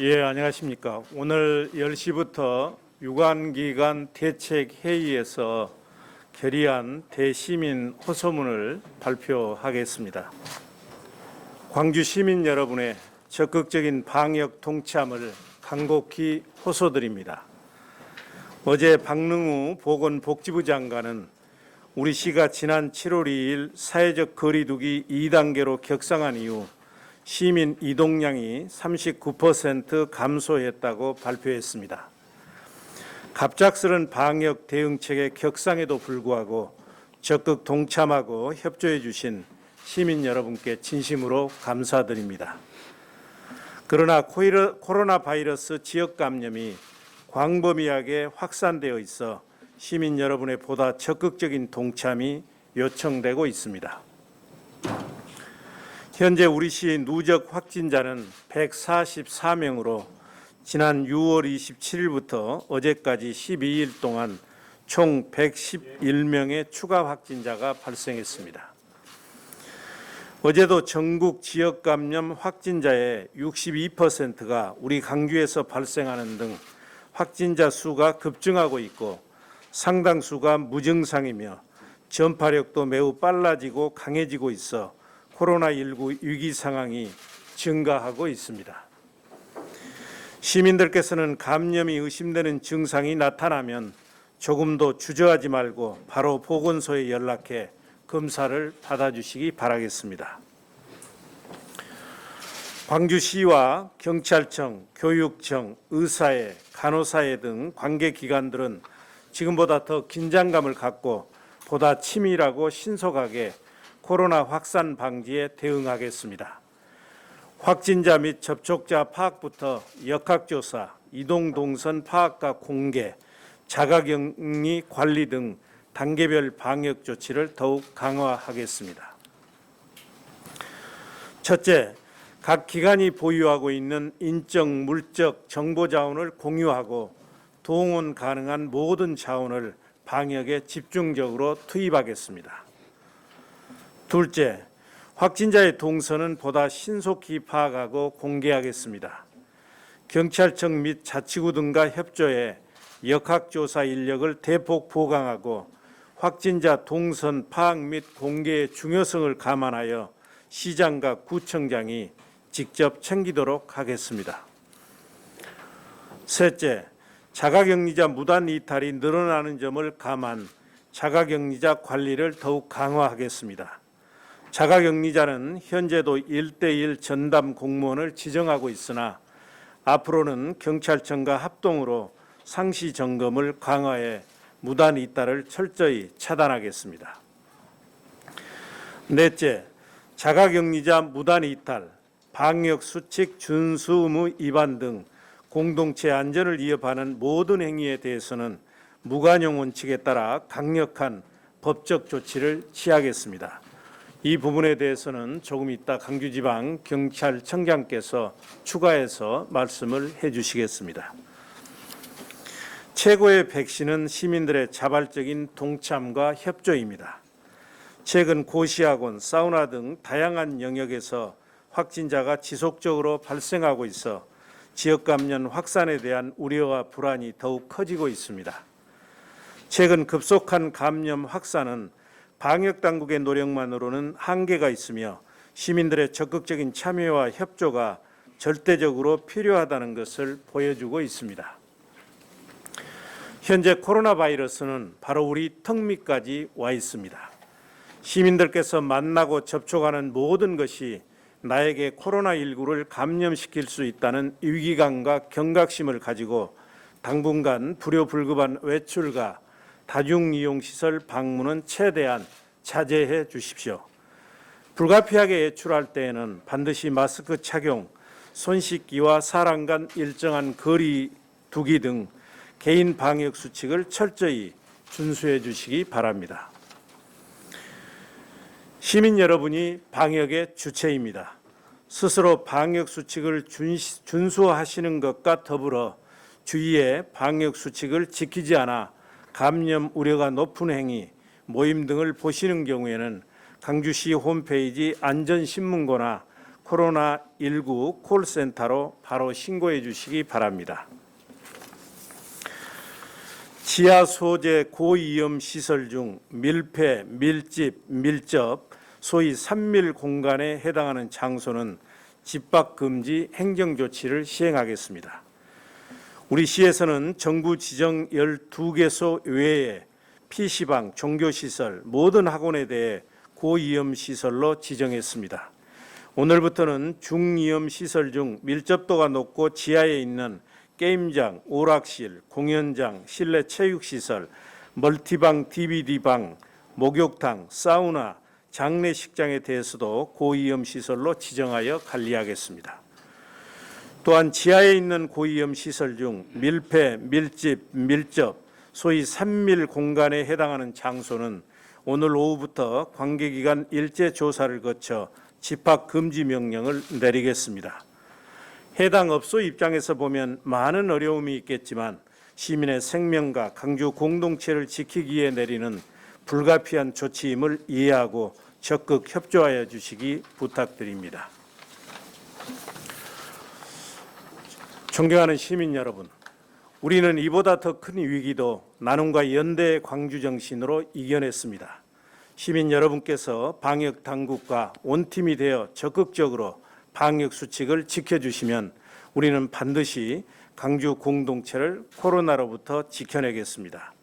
예, 안녕하십니까. 오늘 10시부터 유관기관 대책 회의에서 결의한 대시민 호소문을 발표하겠습니다. 광주 시민 여러분의 적극적인 방역 동참을 간곡히 호소드립니다. 어제 박능우 보건복지부 장관은 우리 시가 지난 7월 2일 사회적 거리두기 2단계로 격상한 이후 시민 이동량이 39% 감소했다고 발표했습니다. 갑작스런 방역 대응책의 격상에도 불구하고 적극 동참하고 협조해 주신 시민 여러분께 진심으로 감사드립니다. 그러나 코로나 바이러스 지역 감염이 광범위하게 확산되어 있어 시민 여러분의 보다 적극적인 동참이 요청되고 있습니다. 현재 우리 시 누적 확진자는 144명으로 지난 6월 27일부터 어제까지 12일 동안 총 111명의 추가 확진자가 발생했습니다. 어제도 전국 지역 감염 확진자의 62%가 우리 강주에서 발생하는 등 확진자 수가 급증하고 있고 상당수가 무증상이며 전파력도 매우 빨라지고 강해지고 있어 코로나19 위기 상황이 증가하고 있습니다. 시민들께서는 감염이 의심되는 증상이 나타나면 조금도 주저하지 말고 바로 보건소에 연락해 검사를 받아주시기 바라겠습니다. 광주시와 경찰청, 교육청, 의사회, 간호사회 등 관계 기관들은 지금보다 더 긴장감을 갖고 보다 치밀하고 신속하게 코로나 확산 방지에 대응하겠습니다. 확진자 및 접촉자 파악부터 역학조사, 이동 동선 파악과 공개, 자가격리 관리 등 단계별 방역 조치를 더욱 강화하겠습니다. 첫째, 각 기관이 보유하고 있는 인적, 물적 정보 자원을 공유하고 동원 가능한 모든 자원을 방역에 집중적으로 투입하겠습니다. 둘째, 확진자의 동선은 보다 신속히 파악하고 공개하겠습니다. 경찰청 및 자치구 등과 협조해 역학조사 인력을 대폭 보강하고 확진자 동선 파악 및 공개의 중요성을 감안하여 시장과 구청장이 직접 챙기도록 하겠습니다. 셋째, 자가격리자 무단 이탈이 늘어나는 점을 감안 자가격리자 관리를 더욱 강화하겠습니다. 자가격리자는 현재도 1대1 전담 공무원을 지정하고 있으나 앞으로는 경찰청과 합동으로 상시 점검을 강화해 무단 이탈을 철저히 차단하겠습니다. 넷째, 자가격리자 무단 이탈, 방역 수칙 준수 의무 위반 등 공동체 안전을 위협하는 모든 행위에 대해서는 무관용 원칙에 따라 강력한 법적 조치를 취하겠습니다. 이 부분에 대해서는 조금 이따 강주지방 경찰청장께서 추가해서 말씀을 해주시겠습니다. 최고의 백신은 시민들의 자발적인 동참과 협조입니다. 최근 고시학원, 사우나 등 다양한 영역에서 확진자가 지속적으로 발생하고 있어 지역 감염 확산에 대한 우려와 불안이 더욱 커지고 있습니다. 최근 급속한 감염 확산은 방역 당국의 노력만으로는 한계가 있으며 시민들의 적극적인 참여와 협조가 절대적으로 필요하다는 것을 보여주고 있습니다. 현재 코로나 바이러스는 바로 우리 턱 밑까지 와 있습니다. 시민들께서 만나고 접촉하는 모든 것이 나에게 코로나19를 감염시킬 수 있다는 위기감과 경각심을 가지고 당분간 불효불급한 외출과 다중이용시설 방문은 최대한 자제해 주십시오. 불가피하게 외출할 때에는 반드시 마스크 착용, 손 씻기와 사람 간 일정한 거리 두기 등 개인 방역 수칙을 철저히 준수해 주시기 바랍니다. 시민 여러분이 방역의 주체입니다. 스스로 방역 수칙을 준수하시는 것과 더불어 주위에 방역 수칙을 지키지 않아 감염 우려가 높은 행위, 모임 등을 보시는 경우에는 강주시 홈페이지 안전신문고나 코로나19 콜센터로 바로 신고해 주시기 바랍니다. 지하 소재 고위험 시설 중 밀폐, 밀집, 밀접, 소위 산밀 공간에 해당하는 장소는 집합 금지 행정 조치를 시행하겠습니다. 우리 시에서는 정부 지정 12개소 외에 PC방, 종교시설, 모든 학원에 대해 고위험 시설로 지정했습니다. 오늘부터는 중위험 시설 중 밀접도가 높고 지하에 있는 게임장, 오락실, 공연장, 실내 체육시설, 멀티방, DVD방, 목욕탕, 사우나, 장례식장에 대해서도 고위험 시설로 지정하여 관리하겠습니다. 또한 지하에 있는 고위험 시설 중 밀폐, 밀집, 밀접, 소위 산밀 공간에 해당하는 장소는 오늘 오후부터 관계기관 일제 조사를 거쳐 집합 금지 명령을 내리겠습니다. 해당 업소 입장에서 보면 많은 어려움이 있겠지만 시민의 생명과 강주 공동체를 지키기 위해 내리는 불가피한 조치임을 이해하고 적극 협조하여 주시기 부탁드립니다. 존경하는 시민 여러분, 우리는 이보다 더 큰 위기도 나눔과 연대의 광주 정신으로 이겨냈습니다. 시민 여러분께서 방역 당국과 원팀이 되어 적극적으로 방역 수칙을 지켜주시면 우리는 반드시 강주 공동체를 코로나로부터 지켜내겠습니다.